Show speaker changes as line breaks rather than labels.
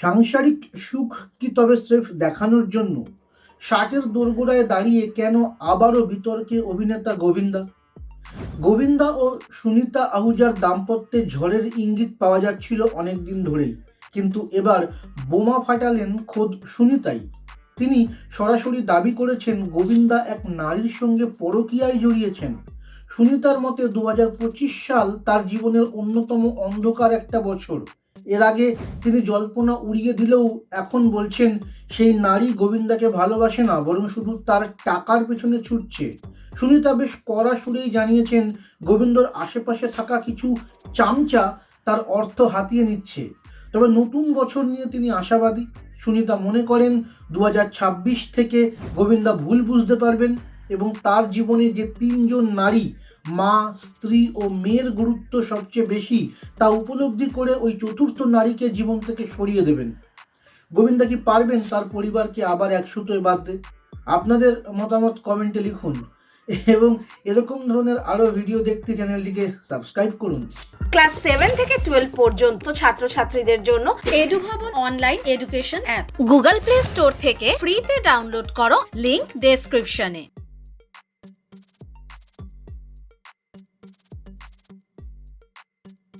সাংসারিক সুখ কি তবে স্রেফ দেখানোর জন্য? ষাটের দোরগোড়ায় দাঁড়িয়ে কেন আবারও বিতর্কে অভিনেতা গোবিন্দা? গোবিন্দা ও সুনিতা আহুজার দাম্পত্যে ঝড়ের ইঙ্গিত পাওয়া যাচ্ছিল অনেকদিন ধরেই, কিন্তু এবার বোমা ফাটালেন খোদ সুনিতাই। তিনি সরাসরি দাবি করেছেন, গোবিন্দা এক নারীর সঙ্গে পরকীয়ায় জড়িয়েছেন। সুনিতার মতে দু হাজার পঁচিশ সাল তার জীবনের অন্যতম অন্ধকার একটা বছর। এর আগে তিনি জল্পনা উড়িয়ে দিলেও এখন বলছেন, সেই নারী গোবিন্দাকে ভালোবাসে না, বরং শুধু তার টাকার পেছনে ছুটছে। সুনিতা বেশ কড়া সুরেই জানিয়েছেন, গোবিন্দর আশেপাশে থাকা কিছু চামচা তার অর্থ হাতিয়ে নিচ্ছে। তবে নতুন বছর নিয়ে তিনি আশাবাদী। সুনিতা মনে করেন দু হাজার ছাব্বিশ থেকে গোবিন্দা ভুল বুঝতে পারবেন এবং তার জীবনে যে তিনজন নারী মা, স্ত্রী ও মেয়ের গুরুত্ব সবচেয়ে বেশি, তা উপলব্ধি করে ওই চতুর্থ নারীকে জীবন থেকে সরিয়ে দেবেন। গোবিন্দা কি পারবেন তার পরিবারকে আবার এক একসুতোয় বাঁধতে আপনাদের মতামত কমেন্টে লিখুন। এবং এরকম ধরনের আরও ভিডিও দেখতে চ্যানেলটিকে সাবস্ক্রাইব করুন।
ক্লাস সেভেন থেকে টুয়েলভ পর্যন্ত ছাত্রছাত্রীদের জন্য
এডু ভবন online education app.
Google Play Store থেকে ফ্রিতে ডাউনলোড করো লিংক ডেসক্রিপশনে।